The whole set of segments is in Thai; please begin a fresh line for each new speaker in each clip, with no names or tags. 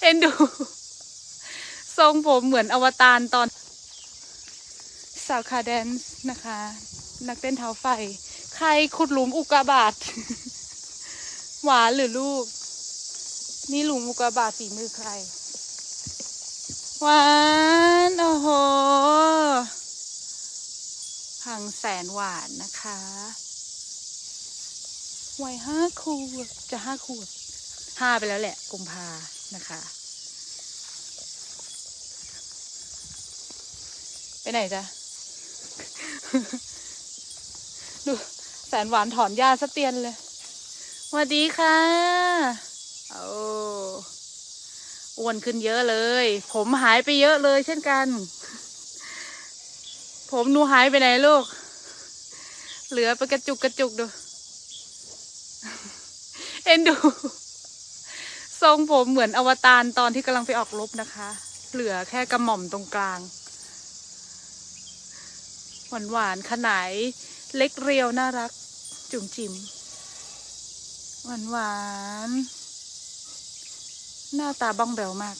เอ็นดู ทรงผมเหมือนอวตารตอนสาวคาแดนซ์นะคะ นักเต้นเท้าไฟ ใครขุดหลุมอุกกาบาตหวานหรือลูก นี่หลุมอุกกาบาตฝีมือใครหวานโอ้โหพังแสนหวานนะคะวัยห้าขวบจะห้าขวบ ห้าไปแล้วแหละกุมภานะคะ ไปไหนจ๊ะ ดูแสนหวานถอนหญ้าสะเตียนเลยสวัสดีค่ะ โอ้อ้วนขึ้นเยอะเลย ผมหายไปเยอะเลยเช่นกัน ผมหนูหายไปไหนลูก เหลือไปกระจุกกระจุกดู เอ็นดู ทรงผมเหมือนอวตารตอนที่กำลังไปออกรบนะคะ เหลือแค่กระหม่อมตรงกลาง หวานหวานขนายเล็กเรียวน่ารัก จุ๋มจิ๋มหวานหวานๆหน้าตาบ้องแบวมาก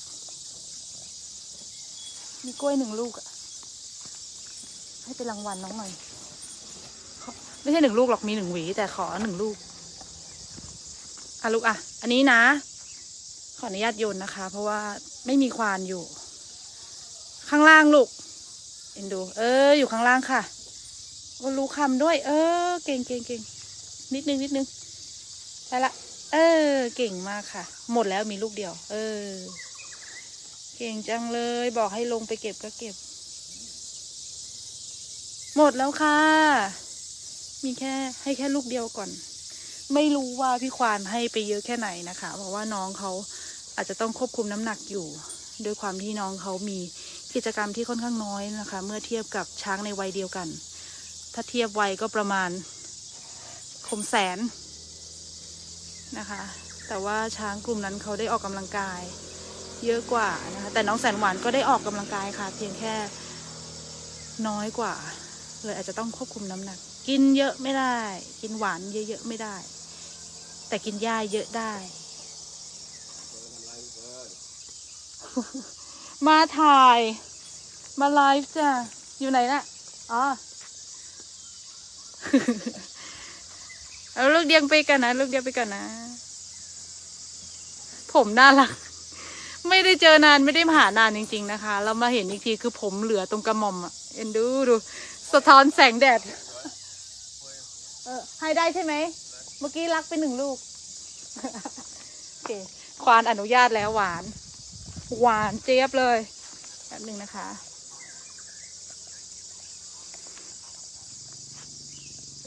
มีกล้วยหนึ่งลูกอะให้เป็นรางวัลน้องหน่อย ไม่ใช่หนึ่งลูกหรอกมีหนึ่งหวี แต่ขอหนึ่งลูกอะลูกอะ อันนี้นะ ออนุญาตโยนนะคะ เพราะว่าไม่มีควานอยู่ ข้างล่างลูกเอ็นดู เออ อยู่ข้างล่างค่ะก็รู้คำด้วย เออ เก่งเก่งเก่งนิดนึงนิดนึงไปละ เออ เก่งมากค่ะ หมดแล้วมีลูกเดียว เออ เก่งจังเลย บอกให้ลงไปเก็บก็เก็บ หมดแล้วค่ะ มีแค่ให้แค่ลูกเดียวก่อน ไม่รู้ว่าพี่ควานให้ไปเยอะแค่ไหนนะคะ เพราะว่าน้องเขา อาจจะต้องควบคุมน้ำหนักอยู่ ด้วยความที่น้องเขามีกิจกรรมที่ค่อนข้างน้อยนะคะ เมื่อเทียบกับช้างในวัยเดียวกัน ถ้าเทียบวัยก็ประมาณคมแสนนะคะ แต่ว่าช้างกลุ่มนั้นเขาได้ออกกำลังกาย เยอะกว่านะคะ แต่น้องแสนหวานก็ได้ออกกำลังกายค่ะ เพียงแค่น้อยกว่า เลยอาจจะต้องควบคุมน้ำหนัก กินเยอะไม่ได้ กินหวานเยอะๆไม่ได้ แต่กินหญ้าเยอะได้ มาถ่าย มาไลฟ์จ้ะ อยู่ไหนน่ะ อ๋อ เอาลูกเดียงไปกันนะ ลูกเดียงไปกันนะ ผมน่ารัก ไม่ได้เจอนานไม่ได้มาหานานจริง ๆ นะคะ เรามาเห็นอีกทีคือผมเหลือตรงกระหม่อมอะเอ็นดูดู สะท้อนแสงแดด เออให้ได้ใช่ไหม เมื่อกี้รักไปหนึ่งลูก โอเค ควานอนุญาตแล้วหวาน หวานเจี๊ยบเลยแป๊บหนึ่งนะคะ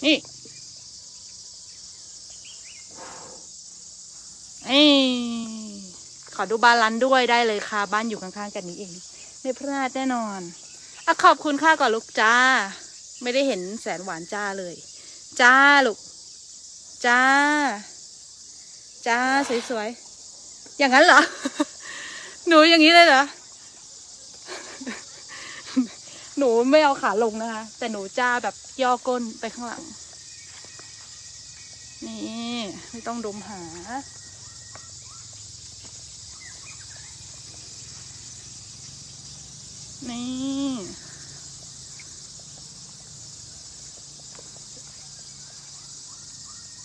นี่เอ้ขอดูบ้านร้านด้วยได้เลยค่ะ บ้านอยู่ข้างๆกันนี้เอง ไม่พลาดแน่นอนอะขอบคุณค่าก่อนลูกจ้า ไม่ได้เห็นแสนหวานจ้าเลย จ้าลูก จ้า จ้าสวยๆ อย่างนั้นเหรอ หนูอย่างนี้เลยเหรอ หนูไม่เอาขาลงนะคะ แต่หนูจ้าแบบย่อก้นไปข้างหลัง นี่ไม่ต้องดมหา นี่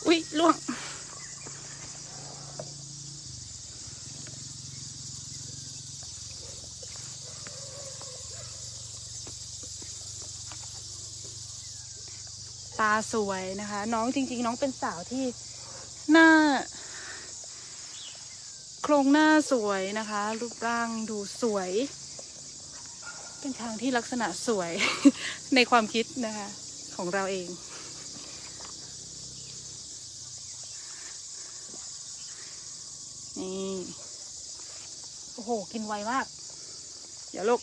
อุ๊ยล่วง ตาสวยนะคะ น้องจริง ๆ น้องเป็นสาวที่หน้า โครงหน้าสวยนะคะ รูปร่างดูสวย เป็นช้างที่ลักษณะสวย ในความคิดนะคะ ของเราเอง นี่ โอ้โห กินไวมาก เดี๋ยวลูก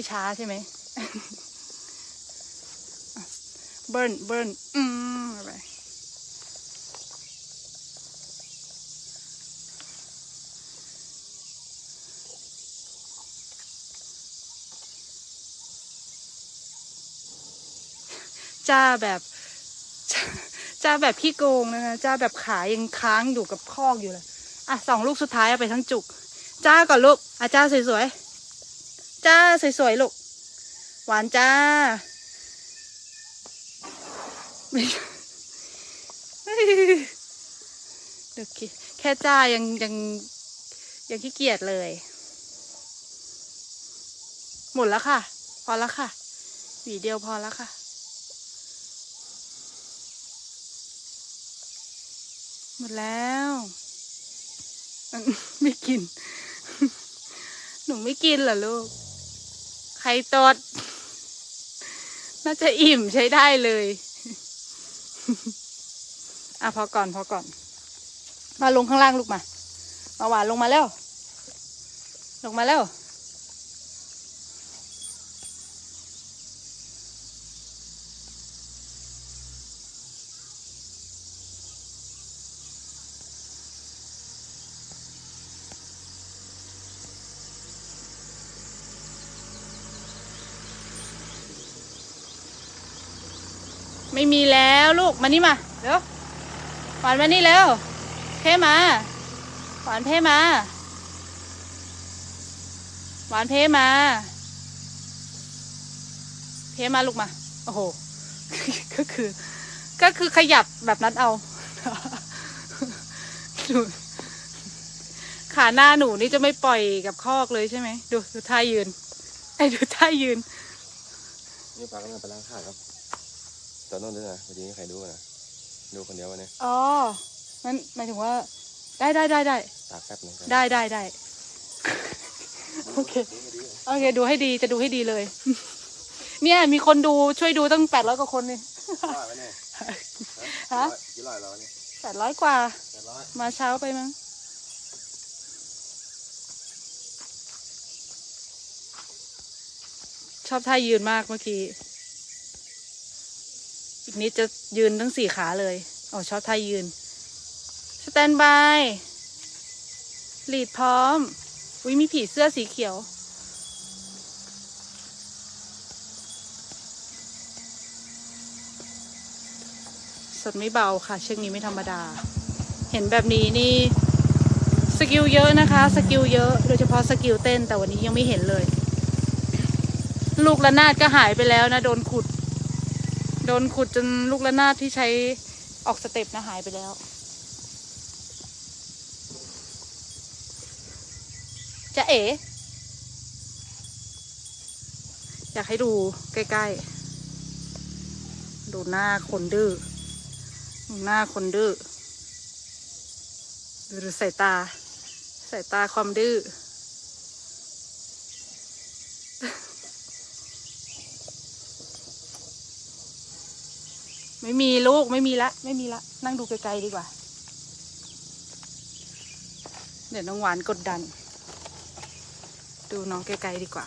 ให้ช้าใช่ไหมเบิร์นเบิร์นอืมอะไรจ้าแบบจ้าแบบพี่โกงนะคะจ้าแบบขายังค้างอยู่กับคอกอยู่เลย อะสองลูกสุดท้ายเอาไปทั้งจุก จ้าก่อนลูกอะจ้าสวยๆ จ้าสวยๆลูก หวานจ้าไม่ดูคิแค่จ้ายังยังยังขี้เกียจเลย หมดแล้วค่ะ พอแล้วค่ะ หวีเดียวพอแล้วค่ะหมดแล้ว ไม่กิน หนูไม่กินเหรอลูก ใครตด น่าจะอิ่มใช้ได้เลย อะพอก่อนพอก่อน มาลงข้างล่างลูกมา มาหวานลงมาแล้ว ลงมาแล้ว ไม่มีแล้วลูกมานี่มาเดี๋ยวหวานมานี่แล้วเพ่มาหวานเพ่มาหวานเพ่มา เพ่มาลูกมา โอ้โห ก็คือ ก็คือขยับแบบนั้นเอาดูขาหน้าหนูนี่จะไม่ปล่อยกับคอกเลยใช่ไหม ดู ดูท่ายืน ไอ้ดูท่ายืน
นี่ปลากำลังไปล้างขาครับ ตอนนู้นด้วยนะวันนี้ใครดูนะดูคนเดียววันนี้
อ๋อมันหมายถึงว่า ได้ได้ได้ได้
ตากแป๊บหนึงครับ
ได้ได้ได้โอเคโอเค ดูให้ดีจะดูให้ดีเลย เนี่ยมีคนดูช่วยดูตั้งแปดร้อยกว่าคนนี่
ร้อยไหมเนี่ย
ฮะ
กี่ร้อยแล้วเนี่ย
แปดร้อยกว่า
แปดร้อย
มาเช้าไปมั้งชอบท่ายืนมากเมื่อกี้ อีกนิดจะยืนทั้งสี่ขาเลยอ๋อชอบท่ายืน สแตนบายหลีดพร้อม อุ้ยมีผีเสื้อสีเขียว สดไม่เบาค่ะ เชือกนี้ไม่ธรรมดา เห็นแบบนี้นี่สกิลเยอะนะคะ สกิลเยอะ โดยเฉพาะสกิลเต้นแต่วันนี้ยังไม่เห็นเลย ลูกระนาดก็หายไปแล้วนะ โดนขุด โดนขุดจนลูกระนาดที่ใช้ออกสเต็ปนะหายไปแล้ว จะเอ๋อยากให้ดูใกล้ๆ ดูหน้าคนดื้อ ดูหน้าคนดื้อ ดูดูสายตา สายตาความดื้อ ไม่มีลูกไม่มีละ ไม่มีละ นั่งดูไกลๆดีกว่า เดี๋ยวน้องหวานกดดัน ดูน้องไกลๆดีกว่า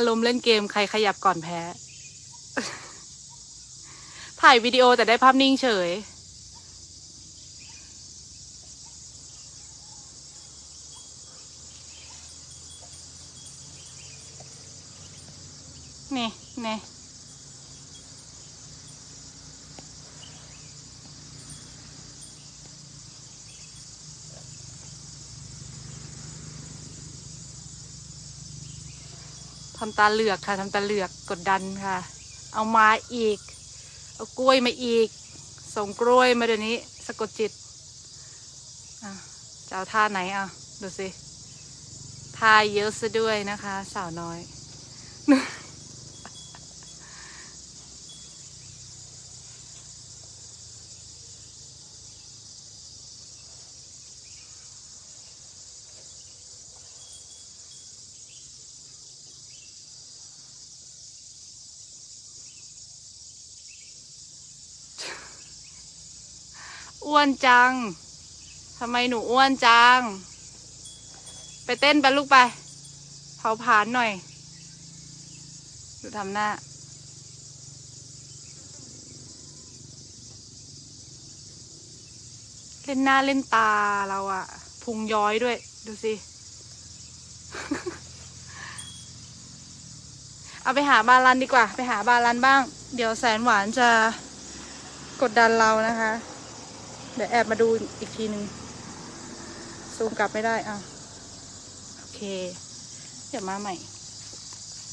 อารมณ์เล่นเกมใครขยับก่อนแพ้ ถ่ายวิดีโอแต่ได้ภาพนิ่งเฉย นี่นี่ ทำตาเหลือกค่ะทำตาเหลือกกดดันค่ะ เอามาอีก เอากล้วยมาอีก ส่งกล้วยมาเดี๋ยวนี้สะกดจิตะจะเอาท่าไหนอะ ดูสิท่าเยอะซะด้วยนะคะ สาวน้อย อ้วนจังทำไมหนูอ้วนจัง ไปเต้นไปลูกไป เผาผลาญหน่อยดูทำหน้า เล่นหน้าเล่นตาเราอะพุงย้อยด้วย ดูสิ เอาไปหาบาลันดีกว่า ไปหาบาลันบ้าง เดี๋ยวแสนหวานจะกดดันเรานะคะ เดี๋ยวแอบมาดูอีกทีหนึ่งซูมกลับไม่ได้อะโอเค เดี๋ยวมาใหม่